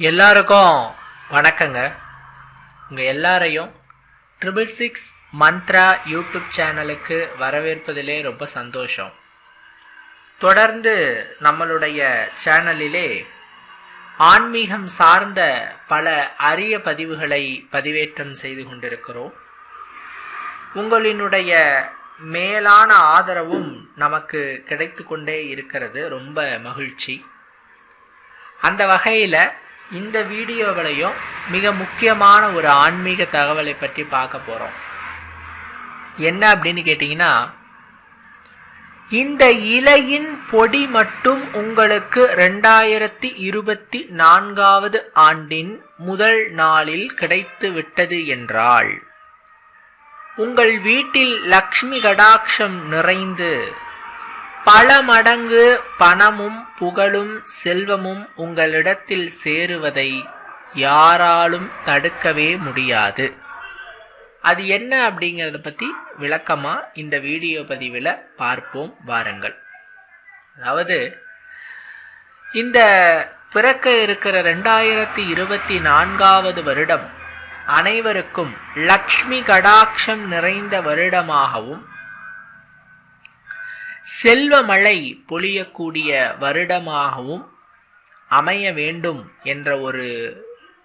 எல்லாருக்கும் வணக்கங்க. உங்கள் எல்லாரையும் ட்ரிபிள் சிக்ஸ் மந்த்ரா யூடியூப் சேனலுக்கு வரவேற்பதிலே ரொம்ப சந்தோஷம். தொடர்ந்து நம்மளுடைய சேனலிலே ஆன்மீகம் சார்ந்த பல அரிய பதிவுகளை பதிவேற்றம் செய்து கொண்டிருக்கிறோம். உங்களினுடைய மேலான ஆதரவும் நமக்கு கிடைத்து கொண்டே இருக்கிறது. ரொம்ப மகிழ்ச்சி. அந்த வகையில் இந்த வீடியோவிலையும் மிக முக்கியமான ஒரு ஆன்மீக தகவலை பற்றி பார்க்க போகிறோம் என்ன அப்படின்னு கேட்டிங்கன்னா இந்த இலையின் பொடி மட்டும் உங்களுக்கு ரெண்டாயிரத்தி இருபத்தி நான்காவது ஆண்டின் முதல் நாளில் கிடைத்து விட்டது என்றால் உங்கள் வீட்டில் லக்ஷ்மி கடாட்சம் நிறைந்து பல மடங்கு பணமும் புகழும் செல்வமும் உங்களிடத்தில் சேருவதை யாராலும் தடுக்கவே முடியாது. அது என்ன அப்படிங்கிறத பற்றி விளக்கமாக இந்த வீடியோ பதிவில் பார்ப்போம் வாருங்கள். அதாவது இந்த பிறக்க இருக்கிற ரெண்டாயிரத்தி இருபத்தி நான்காவது வருடம் அனைவருக்கும் லக்ஷ்மி கடாட்சம் நிறைந்த வருடமாகவும் செல்வமழை பொழியக்கூடிய வருடமாகவும் அமைய வேண்டும் என்ற ஒரு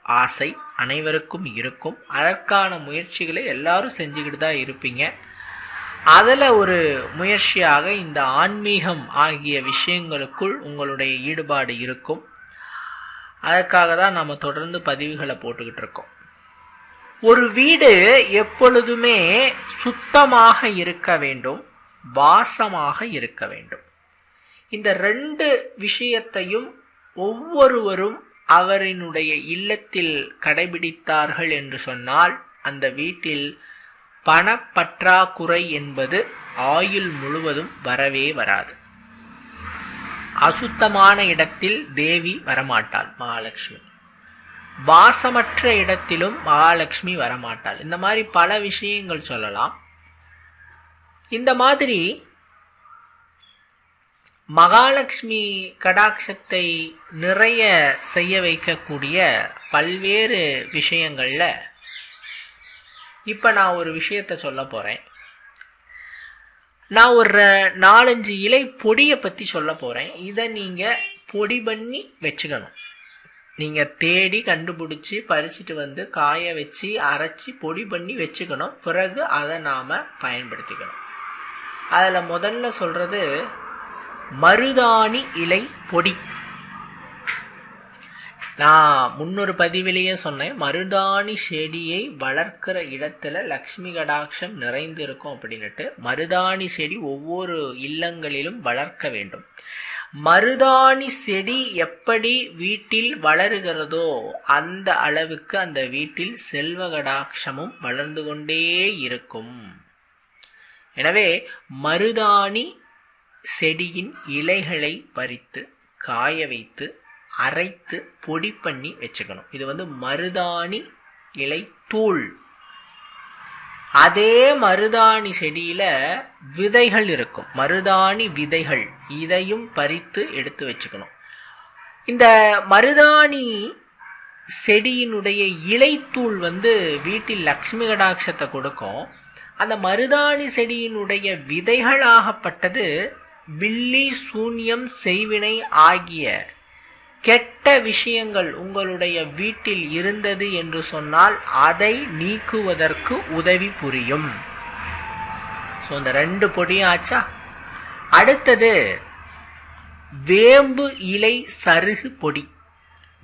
ஆசை அனைவருக்கும் இருக்கும். அதற்கான முயற்சிகளை எல்லாரும் செஞ்சுக்கிட்டு தான் இருப்பீங்க. அதில் ஒரு முயற்சியாக இந்த ஆன்மீகம் ஆகிய விஷயங்களுக்குள் உங்களுடைய ஈடுபாடு இருக்கும். அதற்காக தான் நம்ம தொடர்ந்து பதிவுகளை போட்டுக்கிட்டு இருக்கோம். ஒரு வீடு எப்பொழுதுமே சுத்தமாக இருக்க வேண்டும். வாசமாக இருக்க வேண்டும். இந்த ரெண்டு விஷயத்தையும் ஒவ்வொருவரும் அவரினுடைய இல்லத்தில் கடைபிடித்தார்கள் என்று சொன்னால் அந்த வீட்டில் பணப்பற்றாக்குறை என்பது ஆயுள் முழுவதும் வரவே வராது. அசுத்தமான இடத்தில் தேவி வரமாட்டாள் மகாலட்சுமி. வாசமற்ற இடத்திலும் மகாலட்சுமி வரமாட்டாள். இந்த மாதிரி பல விஷயங்கள் சொல்லலாம். இந்த மாதிரி மகாலட்சுமி கடாட்சத்தை நிறைய செய்ய வைக்கக்கூடிய பல்வேறு விஷயங்களில் இப்போ நான் ஒரு விஷயத்த சொல்ல போகிறேன் நான் ஒரு நாலஞ்சு இலை பொடியை பற்றி சொல்ல போகிறேன் இதை நீங்கள் பொடி பண்ணி வச்சுக்கணும். நீங்கள் தேடி கண்டுபிடிச்சி பறிச்சுட்டு வந்து காய வச்சு அரைச்சி பொடி பண்ணி வச்சுக்கணும். பிறகு அதை நாம் பயன்படுத்திக்கணும். அதில் முதல்ல சொல்கிறது மருதாணி இலை பொடி. நான் முன்னொரு பதிவிலேயே சொன்னேன் மருதாணி செடியை வளர்க்கிற இடத்துல லக்ஷ்மி கடாட்சம் நிறைந்திருக்கும் அப்படின்னுட்டு மருதாணி செடி ஒவ்வொரு இல்லங்களிலும் வளர்க்க வேண்டும். மருதாணி செடி எப்படி வீட்டில் வளருகிறதோ அந்த அளவுக்கு அந்த வீட்டில் செல்வ கடாட்சமும் வளர்ந்து கொண்டே இருக்கும். எனவே மருதாணி செடியின் இலைகளை பறித்து காய வைத்து அரைத்து பொடி பண்ணி வச்சுக்கணும். இது வந்து மருதாணி இலை தூள். அதே மருதாணி செடியில விதைகள் இருக்கும். மருதாணி விதைகள். இதையும் பறித்து எடுத்து வச்சுக்கணும். இந்த மருதாணி செடியினுடைய இலைத்தூள் வந்து வீட்டில் லக்ஷ்மி கடாட்சத்தை கொடுக்கும். அந்த மருதாணி செடியினுடைய விதைகளாகப்பட்டது வில்லி சூன்யம் செய்வினை ஆகிய கெட்ட விஷயங்கள் உங்களுடைய வீட்டில் இருந்தது என்று சொன்னால் அதை நீக்குவதற்கு உதவி புரியும். ஸோ இந்த ரெண்டு பொடியும் ஆச்சா? அடுத்தது வேம்பு இலை சருகு பொடி.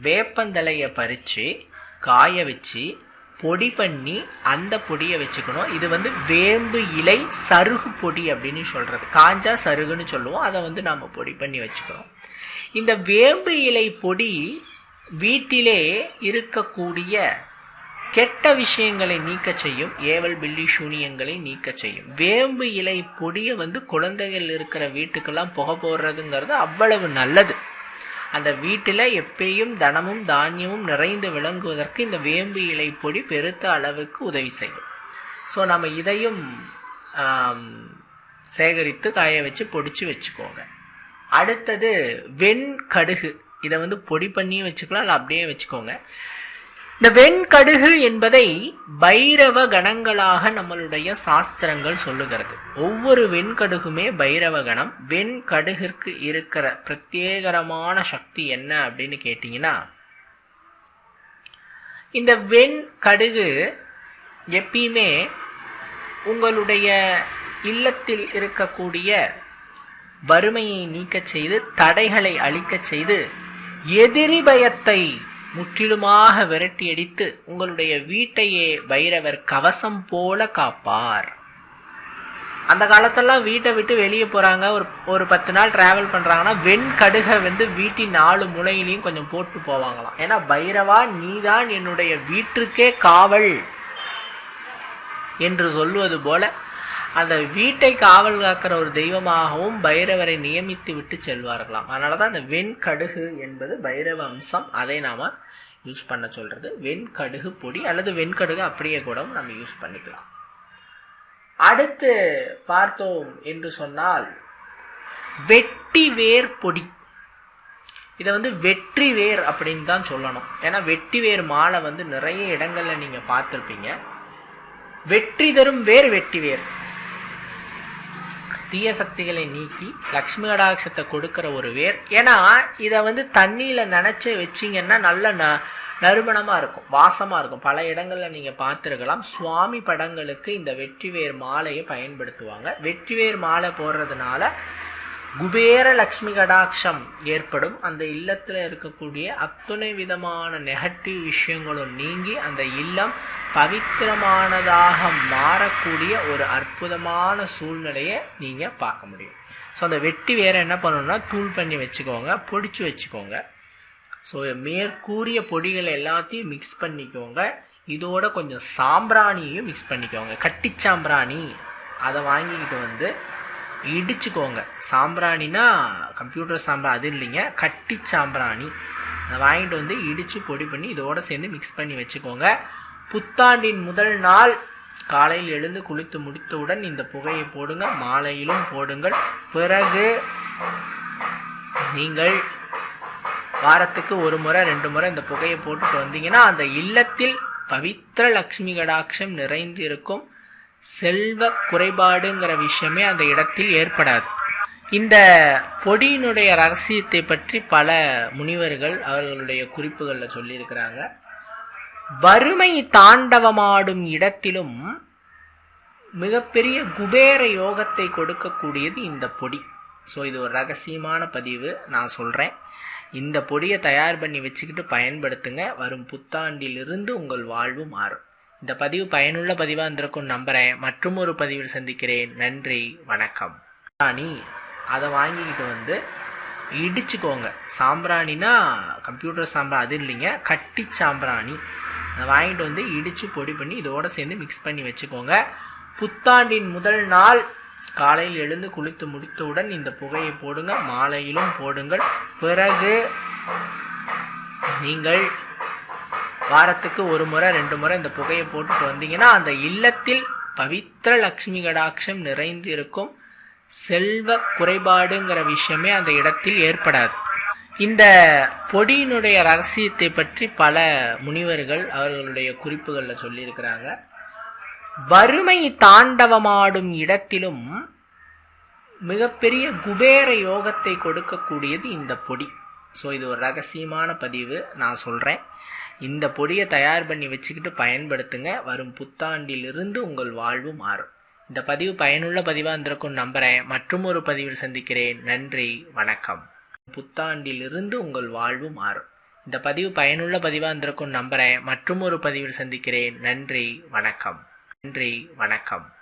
வேப்பந்தலையை பறித்து காய வச்சு பொடி பண்ணி அந்த பொடியை வச்சுக்கணும். இது வந்து வேம்பு இலை சருகு பொடி அப்படின்னு சொல்கிறது காஞ்சா சருகுன்னு சொல்லுவோம். அதை வந்து நாம் பொடி பண்ணி வச்சுக்கிறோம் இந்த வேம்பு இலை பொடி வீட்டிலே இருக்கக்கூடிய கெட்ட விஷயங்களை நீக்க செய்யும். ஏவல் பில்லி சூனியங்களை நீக்க செய்யும். வேம்பு இலை பொடியை வந்து குழந்தைகள் இருக்கிற வீட்டுக்கெல்லாம் புகை போடுறதுங்கிறது அவ்வளவு நல்லது. அந்த வீட்டில் எப்பயும் தனமும் தானியமும் நிறைந்து விளங்குவதற்கு இந்த வேம்பு இலை பொடி பெருத்த அளவுக்கு உதவி செய்யும். ஸோ நம்ம இதையும் சேகரித்து காய வச்சு பொடிச்சு வச்சுக்கோங்க. அடுத்தது வெண் கடுகு. இதை வந்து பொடி பண்ணியும் வச்சுக்கலாம் இல்லை அப்படியே வச்சுக்கோங்க. இந்த வெண்கடுகு என்பதை பைரவ கணங்களாக நம்மளுடைய சாஸ்திரங்கள் சொல்லுகிறது. ஒவ்வொரு வெண்கடுகுமே பைரவ கணம். வெண்கடுகிற்கு இருக்கிற பிரத்யேகரமான சக்தி என்ன அப்படின்னு கேட்டீங்கன்னா இந்த வெண்கடுகு எப்பயுமே உங்களுடைய இல்லத்தில் இருக்கக்கூடிய வறுமையை நீக்கச் செய்து தடைகளை அழிக்கச் செய்து எதிரி பயத்தை முற்றிலுமாக விரட்டி அடித்து உங்களுடைய வீட்டையே பைரவர் கவசம் போல காப்பார். அந்த காலத்தெல்லாம் வீட்டை விட்டு வெளியே போறாங்க. ஒரு ஒரு பத்து நாள் டிராவல் பண்றாங்கன்னா வெண்கடுகை வந்து வீட்டின் நாலு முனையிலையும் கொஞ்சம் போட்டு போவாங்களாம். ஏன்னா பைரவா நீதான் என்னுடைய வீட்டிற்கே காவல் என்று சொல்லுவது போல அந்த வீட்டை காவல் காக்கிற ஒரு தெய்வமாகவும் பைரவரை நியமித்து விட்டு செல்வார்களாம். அதனாலதான் அந்த வெண்கடுகு என்பது பைரவ அம்சம். அதை நாம் யூஸ் பண்ண சொல்கிறது வெண்கடுகு பொடி அல்லது வெண்கடுகு அப்படியே கூட நம்ம யூஸ் பண்ணிக்கலாம். அடுத்து பார்த்தோம் என்று சொன்னால் வெட்டி வேர் பொடி. இதை வந்து வெற்றி வேர் அப்படின்னு தான் சொல்லணும். ஏன்னா வெட்டி வேர் மாலை வந்து நிறைய இடங்களில் நீங்கள் பார்த்துருப்பீங்க. வெற்றி தரும் வேர் வெட்டி வேர். தீய சக்திகளை நீக்கி லக்ஷ்மி கடாட்சத்தை கொடுக்கிற ஒரு வேர். ஏன்னா இதை வந்து தண்ணியில் நினச்சி வச்சீங்கன்னா நல்ல ந நறுமணமாக இருக்கும் வாசமாக இருக்கும். பல இடங்களில் நீங்கள் பார்த்துருக்கலாம். சுவாமி படங்களுக்கு இந்த வெற்றிவேர் மாலையை பயன்படுத்துவாங்க. வெற்றிவேர் மாலை போடுறதுனால குபேர லக்ஷ்மி கடாட்சம் ஏற்படும். அந்த இல்லத்தில் இருக்கக்கூடிய அத்துணை விதமான நெகட்டிவ் விஷயங்களும் நீங்கி அந்த இல்லம் பவித்திரமானதாக மாறக்கூடிய ஒரு அற்புதமான சூழ்நிலையை நீங்கள் பார்க்க முடியும். ஸோ அந்த வெட்டி வேற என்ன பண்ணணும்னா தூள் பண்ணி வச்சுக்கோங்க பொடிச்சு வச்சுக்கோங்க. ஸோ மேற்கூறிய பொடிகள் எல்லாத்தையும் மிக்ஸ் பண்ணிக்கோங்க. இதோட கொஞ்சம் சாம்பிராணியையும் மிக்ஸ் பண்ணிக்கோங்க. கட்டி சாம்பிராணி. அதை வாங்கிக்கிட்டு வந்து இடிச்சுக்கோங்க. சாம்பிராணினா கம்ப்யூட்டர் சாம்பிரா அது இல்லைங்க. கட்டி சாம்பிராணி. அதை வாங்கிட்டு வந்து இடித்து பொடி பண்ணி இதோடு சேர்ந்து மிக்ஸ் பண்ணி வச்சுக்கோங்க. புத்தாண்டின் முதல் நாள் காலையில் எழுந்து குளித்து முடித்தவுடன் இந்த புகையை போடுங்க. மாலையிலும் போடுங்கள். பிறகு நீங்கள் வாரத்துக்கு ஒரு முறை ரெண்டு முறை இந்த புகையை போட்டுட்டு வந்தீங்கன்னா அந்த இல்லத்தில் பவித்திர லக்ஷ்மி கடாட்சம் நிறைந்து இருக்கும் செல்வ குறைபாடுங்கிற விஷயமே அந்த இடத்தில் ஏற்படாது. இந்த பொடியினுடைய ரகசியத்தை பற்றி பல முனிவர்கள் அவர்களுடைய குறிப்புகளில் சொல்லியிருக்கிறாங்க. வறுமை தாண்டவமாடும் இடத்திலும் மிகப்பெரிய குபேர யோகத்தை கொடுக்கக்கூடியது இந்த பொடி. ஸோ இது ஒரு ரகசியமான பதிவு நான் சொல்கிறேன் இந்த பொடியை தயார் பண்ணி வச்சுக்கிட்டு பயன்படுத்துங்க. வரும் புத்தாண்டிலிருந்து உங்கள் வாழ்வு மாறும். இந்த பதிவு பயனுள்ள பதிவாக இருந்திருக்கும் நம்புகிறேன் மற்றும் ஒரு பதிவில் சந்திக்கிறேன். நன்றி. வணக்கம். சாம்பிராணி அதை வாங்கிக்கிட்டு வந்து இடிச்சுக்கோங்க. சாம்பிராணினா கம்ப்யூட்டர் சாம்பிராணி அது இல்லைங்க. கட்டி சாம்பிராணி. அதை வாங்கிட்டு வந்து இடித்து பொடி பண்ணி இதோடு சேர்ந்து மிக்ஸ் பண்ணி வச்சுக்கோங்க. புத்தாண்டின் முதல் நாள் காலையில் எழுந்து குளித்து முடித்தவுடன் இந்த புகையை போடுங்க. மாலையிலும் போடுங்கள். பிறகு நீங்கள் வாரத்துக்கு ஒரு முறை ரெண்டு முறை இந்த புகையை போட்டுட்டு வந்தீங்கன்னா அந்த இல்லத்தில் பவித்திர லக்ஷ்மி கடாட்சம் நிறைந்து இருக்கும் செல்வ குறைபாடுங்கிற விஷயமே அந்த இடத்தில் ஏற்படாது. இந்த பொடியினுடைய ரகசியத்தை பற்றி பல முனிவர்கள் அவர்களுடைய குறிப்புகளில் சொல்லியிருக்கிறாங்க. வறுமை தாண்டவமாடும் இடத்திலும் மிகப்பெரிய குபேர யோகத்தை கொடுக்கக்கூடியது இந்த பொடி. ஸோ இது ஒரு ரகசியமான பதிவு நான் சொல்கிறேன் இந்த பொடியை தயார் பண்ணி வச்சுக்கிட்டு பயன்படுத்துங்க. வரும் புத்தாண்டிலிருந்து உங்கள் வாழ்வு மாறும். இந்த பதிவு பயனுள்ள பதிவாக இருந்திருக்கும் நம்புகிறேன் மற்றும் ஒரு பதிவில் சந்திக்கிறேன். நன்றி வணக்கம். புத்தாண்டிலிருந்து உங்கள் வாழ்வு மாறும். இந்த பதிவு பயனுள்ள பதிவாக இருந்திருக்கும் நம்புகிறேன் மற்றும் ஒரு பதிவில் சந்திக்கிறேன். நன்றி வணக்கம். நன்றி வணக்கம்.